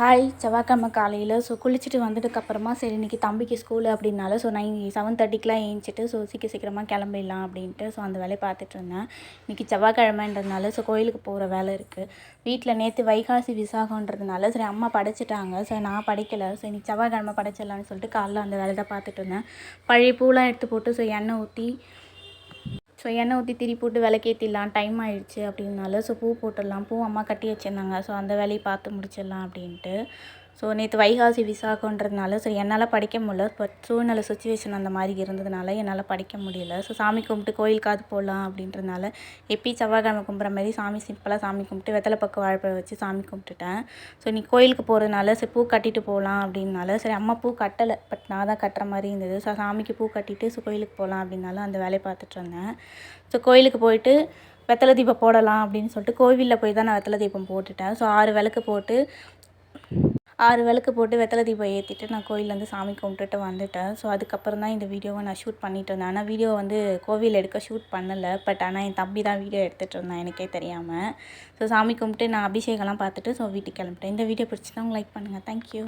Hi செவ்வாய்க்கிழமை காலையில். So குளிச்சுட்டு வந்ததுக்கப்புறமா சரி இன்றைக்கி தம்பிக்கு ஸ்கூலு அப்படின்னால ஸோ நைன் செவன் தேர்ட்டிக்கெலாம் ஏஞ்சிட்டு ஸோ சீக்கிரம் சீக்கிரமாக கிளம்பிடலாம் அப்படின்ட்டு ஸோ அந்த வேலையை பார்த்துட்டு இருந்தேன். இன்றைக்கி செவ்வாய்க்கிழமைன்றதுனால ஸோ கோயிலுக்கு போகிற வேலை இருக்குது வீட்டில் நேற்று வைகாசி விசாகன்றதுனால சரி அம்மா படைச்சிட்டாங்க. ஸோ நான் படைக்கலை. ஸோ இன்றைக்கி செவ்வாய்க்கிழமை படைச்சிடலான்னு சொல்லிட்டு காலைல அந்த வேலை தான் பார்த்துட்டு இருந்தேன். பழைய பூலாம் எடுத்து போட்டு ஸோ எண்ணெய் ஊற்றி ஸோ எண்ணெய் ஊற்றி திரி போட்டு விளக்கேற்றிடலாம் டைம் ஆகிடுச்சு அப்படின்னால. ஸோ பூ போட்டுடலாம். பூ அம்மா கட்டி வச்சுருந்தாங்க. ஸோ அந்த வேலையை பார்த்து முடிச்சிடலாம் அப்படின்ட்டு. ஸோ நேற்று வைகாசி விசாகன்றதுனால ஸோ என்னால் படிக்க முடியல. பட் சூழ்நிலை சுச்சுவேஷன் அந்த மாதிரி இருந்ததுனால என்னால் படிக்க முடியல. ஸோ சாமி கும்பிட்டு கோயிலுக்காவது போகலாம் அப்படின்றதுனால எப்பயும் செவ்வாய்க்கிழமை கும்பிட்ற மாதிரி சாமி சிம்பிளாக சாமி கும்பிட்டு வெத்தலை பக்கம் வாழைப்பழம் வச்சு சாமி கும்பிட்டுட்டேன். ஸோ நீ கோயிலுக்கு போகிறதுனால சரி பூ கட்டிட்டு போகலாம் அப்படின்னால சரி அம்மா பூ கட்டலை பட் நான் தான் கட்டுற மாதிரி இருந்தது. ஸோ சாமிக்கு பூ கட்டிட்டு ஸோ கோயிலுக்கு போகலாம் அப்படின்னாலும் அந்த வேலையை பார்த்துட்டு இருந்தேன். ஸோ கோயிலுக்கு போயிட்டு வெத்தலை தீபம் போடலாம் அப்படின்னு சொல்லிட்டு கோவிலில் போய் தான் நான் வெத்தலை தீபம் போட்டுட்டேன். ஸோ ஆறு விளக்கு போட்டு ஆறு விளக்கு போட்டு வெத்தலை தீபம் ஏற்றிட்டு நான் கோயிலேருந்து சாமி கும்பிட்டுட்டு வந்துட்டேன். ஸோ அதுக்கப்புறம் தான் இந்த வீடியோவை நான் ஷூட் பண்ணிகிட்டு இருந்தேன். ஆனால் வீடியோ வந்து கோவில் எடுக்க ஷூட் பண்ணலை. பட் ஆனால் என் தம்பி தான் வீடியோ எடுத்துகிட்டு இருந்தான் எனக்கே தெரியாமல் ஸோ சாமி கும்பிட்டு நான் அபிஷேகம்லாம் பார்த்துட்டு ஸோ வீட்டுக்கு கிளம்பிட்டேன். இந்த வீடியோ பிடிச்சிதான் லைக் பண்ணுங்கள் தேங்க்யூ